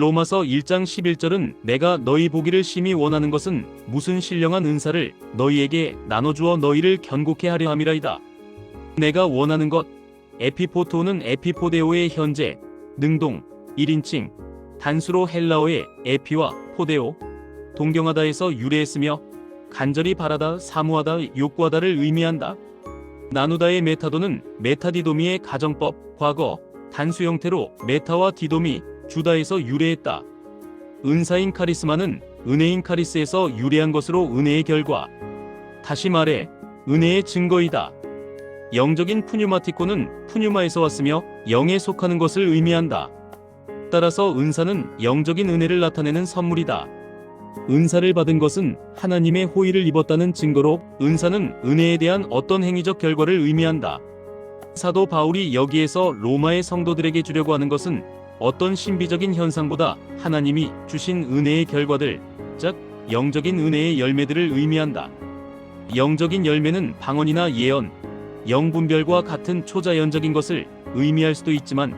로마서 1장 11절은 내가 너희 보기를 심히 원하는 것은 무슨 신령한 은사를 너희에게 나눠주어 너희를 견고케 하려 함이라이다. 내가 원하는 것 에피포토는 에피포데오의 현재 능동 1인칭 단수로 헬라어의 에피와 포데오 동경하다에서 유래했으며 간절히 바라다 사모하다 욕구하다를 의미한다. 나누다의 메타도는 메타디도미의 가정법 과거 단수 형태로 메타와 디도미 주다에서 유래했다. 은사인 카리스마는 은혜인 카리스에서 유래한 것으로 은혜의 결과. 다시 말해 은혜의 증거이다. 영적인 푸뉴마티코는 푸뉴마에서 왔으며 영에 속하는 것을 의미한다. 따라서 은사는 영적인 은혜를 나타내는 선물이다. 은사를 받은 것은 하나님의 호의를 입었다는 증거로 은사는 은혜에 대한 어떤 행위적 결과를 의미한다. 사도 바울이 여기에서 로마의 성도들에게 주려고 하는 것은 어떤 신비적인 현상보다 하나님이 주신 은혜의 결과들, 즉 영적인 은혜의 열매들을 의미한다. 영적인 열매는 방언이나 예언, 영분별과 같은 초자연적인 것을 의미할 수도 있지만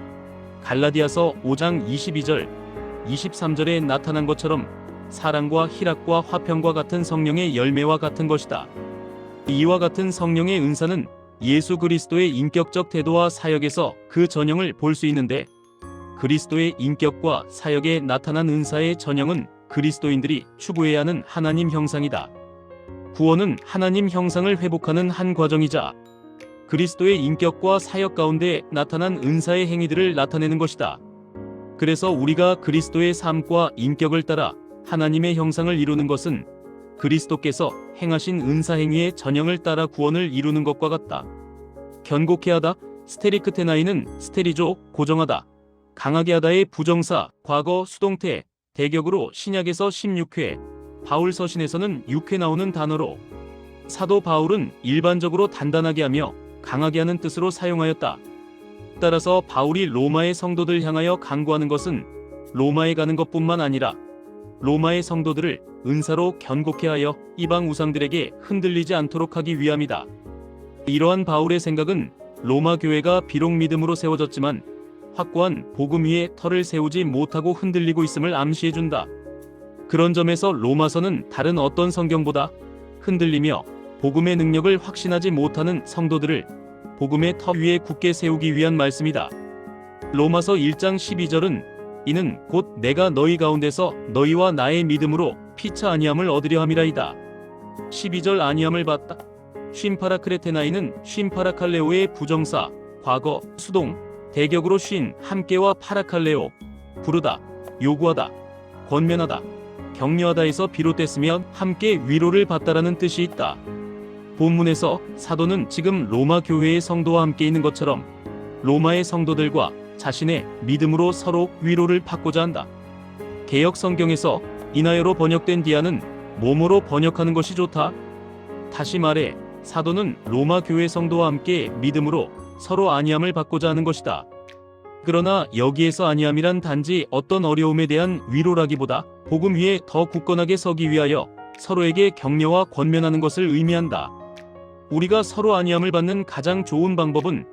갈라디아서 5장 22절, 23절에 나타난 것처럼 사랑과 희락과 화평과 같은 성령의 열매와 같은 것이다. 이와 같은 성령의 은사는 예수 그리스도의 인격적 태도와 사역에서 그 전형을 볼 수 있는데 그리스도의 인격과 사역에 나타난 은사의 전형은 그리스도인들이 추구해야 하는 하나님 형상이다. 구원은 하나님 형상을 회복하는 한 과정이자 그리스도의 인격과 사역 가운데 나타난 은사의 행위들을 나타내는 것이다. 그래서 우리가 그리스도의 삶과 인격을 따라 하나님의 형상을 이루는 것은 그리스도께서 행하신 은사 행위의 전형을 따라 구원을 이루는 것과 같다. 견고케 하다, 스테리크테나이는 스테리조, 고정하다. 강하게 하다의 부정사, 과거 수동태, 대격으로 신약에서 16회, 바울 서신에서는 6회 나오는 단어로 사도 바울은 일반적으로 단단하게 하며 강하게 하는 뜻으로 사용하였다. 따라서 바울이 로마의 성도들 향하여 강구하는 것은 로마에 가는 것뿐만 아니라 로마의 성도들을 은사로 견고케 하여 이방 우상들에게 흔들리지 않도록 하기 위함이다. 이러한 바울의 생각은 로마 교회가 비록 믿음으로 세워졌지만 확고한 복음 위에 털을 세우지 못하고 흔들리고 있음을 암시해준다. 그런 점에서 로마서는 다른 어떤 성경보다 흔들리며 복음의 능력을 확신하지 못하는 성도들을 복음의 터 위에 굳게 세우기 위한 말씀이다. 로마서 1장 12절은 이는 곧 내가 너희 가운데서 너희와 나의 믿음으로 피차 아니함을 얻으려 함이라이다. 12절 아니함을 받다. 쉼파라크레테나이는 쉼파라칼레오의 부정사, 과거, 수동, 대격으로 쉰, 함께와 파라칼레오, 부르다, 요구하다, 권면하다, 격려하다에서 비롯됐으면 함께 위로를 받다라는 뜻이 있다. 본문에서 사도는 지금 로마 교회의 성도와 함께 있는 것처럼 로마의 성도들과 자신의 믿음으로 서로 위로를 받고자 한다. 개혁 성경에서 이나여로 번역된 디아는 몸으로 번역하는 것이 좋다. 다시 말해 사도는 로마 교회 성도와 함께 믿음으로 서로 안위함을 받고자 하는 것이다. 그러나 여기에서 안위함이란 단지 어떤 어려움에 대한 위로라기보다 복음 위에 더 굳건하게 서기 위하여 서로에게 격려와 권면하는 것을 의미한다. 우리가 서로 안위함을 받는 가장 좋은 방법은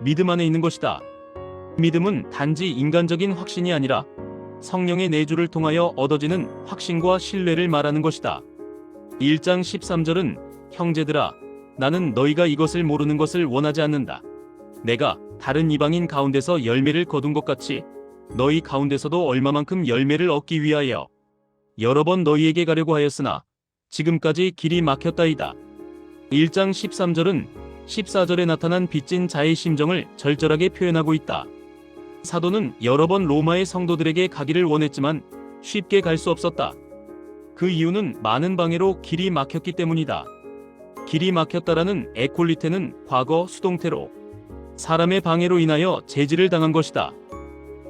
믿음 안에 있는 것이다. 믿음은 단지 인간적인 확신이 아니라 성령의 내주를 통하여 얻어지는 확신과 신뢰를 말하는 것이다. 1장 13절은 형제들아 나는 너희가 이것을 모르는 것을 원하지 않는다. 내가 다른 이방인 가운데서 열매를 거둔 것 같이 너희 가운데서도 얼마만큼 열매를 얻기 위하여 여러 번 너희에게 가려고 하였으나 지금까지 길이 막혔다이다. 1장 13절은 14절에 나타난 빚진 자의 심정을 절절하게 표현하고 있다. 사도는 여러 번 로마의 성도들에게 가기를 원했지만 쉽게 갈 수 없었다. 그 이유는 많은 방해로 길이 막혔기 때문이다. 길이 막혔다라는 에콜리테는 과거 수동태로 사람의 방해로 인하여 제지를 당한 것이다.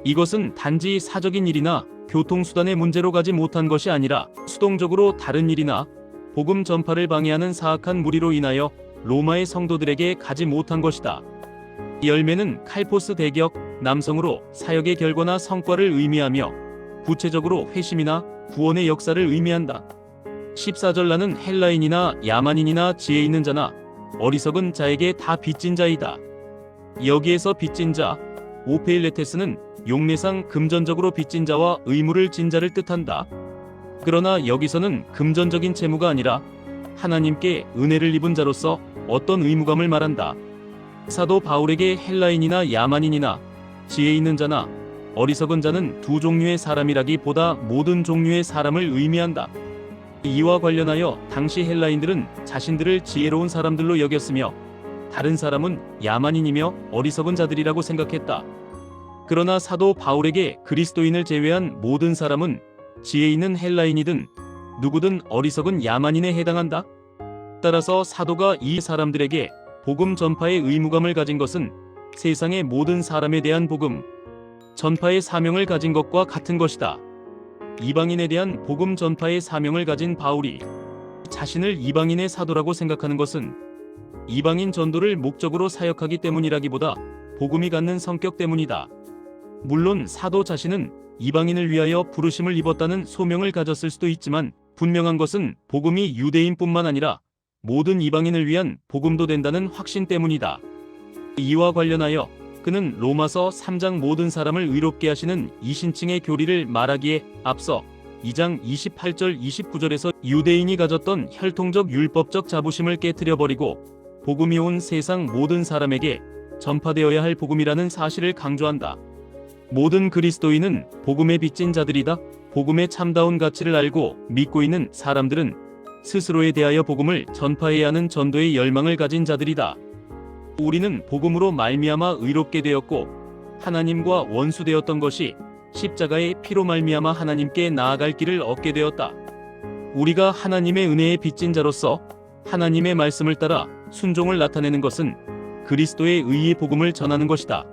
이것은 단지 사적인 일이나 교통수단의 문제로 가지 못한 것이 아니라 수동적으로 다른 일이나 복음 전파를 방해하는 사악한 무리로 인하여 로마의 성도들에게 가지 못한 것이다. 열매는 칼포스 대격, 남성으로 사역의 결과나 성과를 의미하며 구체적으로 회심이나 구원의 역사를 의미한다. 14절 나는 헬라인이나 야만인이나 지혜 있는 자나 어리석은 자에게 다 빚진 자이다. 여기에서 빚진 자, 오페일레테스는 용례상 금전적으로 빚진 자와 의무를 진 자를 뜻한다. 그러나 여기서는 금전적인 채무가 아니라 하나님께 은혜를 입은 자로서 어떤 의무감을 말한다. 사도 바울에게 헬라인이나 야만인이나 지혜 있는 자나 어리석은 자는 두 종류의 사람이라기보다 모든 종류의 사람을 의미한다. 이와 관련하여 당시 헬라인들은 자신들을 지혜로운 사람들로 여겼으며 다른 사람은 야만인이며 어리석은 자들이라고 생각했다. 그러나 사도 바울에게 그리스도인을 제외한 모든 사람은 지혜 있는 헬라인이든 누구든 어리석은 야만인에 해당한다. 따라서 사도가 이 사람들에게 복음 전파의 의무감을 가진 것은 세상의 모든 사람에 대한 복음 전파의 사명을 가진 것과 같은 것이다. 이방인에 대한 복음 전파의 사명을 가진 바울이 자신을 이방인의 사도라고 생각하는 것은 이방인 전도를 목적으로 사역하기 때문이라기보다 복음이 갖는 성격 때문이다. 물론 사도 자신은 이방인을 위하여 부르심을 입었다는 소명을 가졌을 수도 있지만 분명한 것은 복음이 유대인뿐만 아니라 모든 이방인을 위한 복음도 된다는 확신 때문이다. 이와 관련하여 그는 로마서 3장 모든 사람을 의롭게 하시는 이신칭의 교리를 말하기에 앞서 2장 28절 29절에서 유대인이 가졌던 혈통적 율법적 자부심을 깨뜨려 버리고 복음이 온 세상 모든 사람에게 전파되어야 할 복음이라는 사실을 강조한다. 모든 그리스도인은 복음에 빚진 자들이다. 복음의 참다운 가치를 알고 믿고 있는 사람들은 스스로에 대하여 복음을 전파해야 하는 전도의 열망을 가진 자들이다. 우리는 복음으로 말미암아 의롭게 되었고 하나님과 원수되었던 것이 십자가의 피로 말미암아 하나님께 나아갈 길을 얻게 되었다. 우리가 하나님의 은혜에 빚진 자로서 하나님의 말씀을 따라 순종을 나타내는 것은 그리스도의 의의 복음을 전하는 것이다.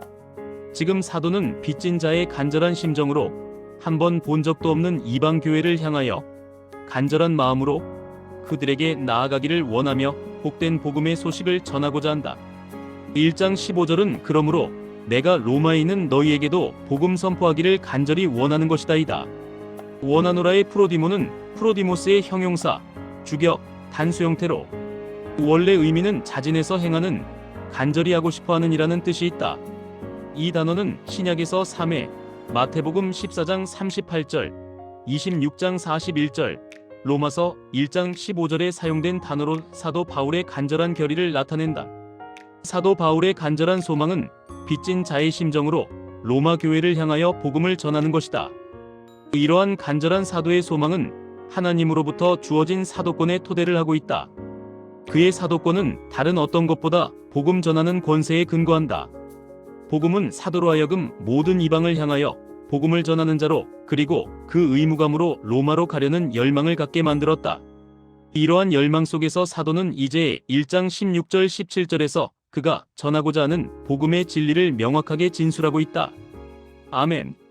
지금 사도는 빚진 자의 간절한 심정으로 한 번 본 적도 없는 이방 교회를 향하여 간절한 마음으로 그들에게 나아가기를 원하며 복된 복음의 소식을 전하고자 한다. 1장 15절은 그러므로 내가 로마에 있는 너희에게도 복음 선포하기를 간절히 원하는 것이다이다. 원하노라의 프로디모는 프로디모스의 형용사, 주격, 단수 형태로 원래 의미는 자진해서 행하는 간절히 하고 싶어하는 이라는 뜻이 있다. 이 단어는 신약에서 3회, 마태복음 14장 38절, 26장 41절, 로마서 1장 15절에 사용된 단어로 사도 바울의 간절한 결의를 나타낸다. 사도 바울의 간절한 소망은 빚진 자의 심정으로 로마 교회를 향하여 복음을 전하는 것이다. 이러한 간절한 사도의 소망은 하나님으로부터 주어진 사도권의 토대를 하고 있다. 그의 사도권은 다른 어떤 것보다 복음 전하는 권세에 근거한다. 복음은 사도로 하여금 모든 이방을 향하여 복음을 전하는 자로 그리고 그 의무감으로 로마로 가려는 열망을 갖게 만들었다. 이러한 열망 속에서 사도는 이제 1장 16절 17절에서 그가 전하고자 하는 복음의 진리를 명확하게 진술하고 있다. 아멘.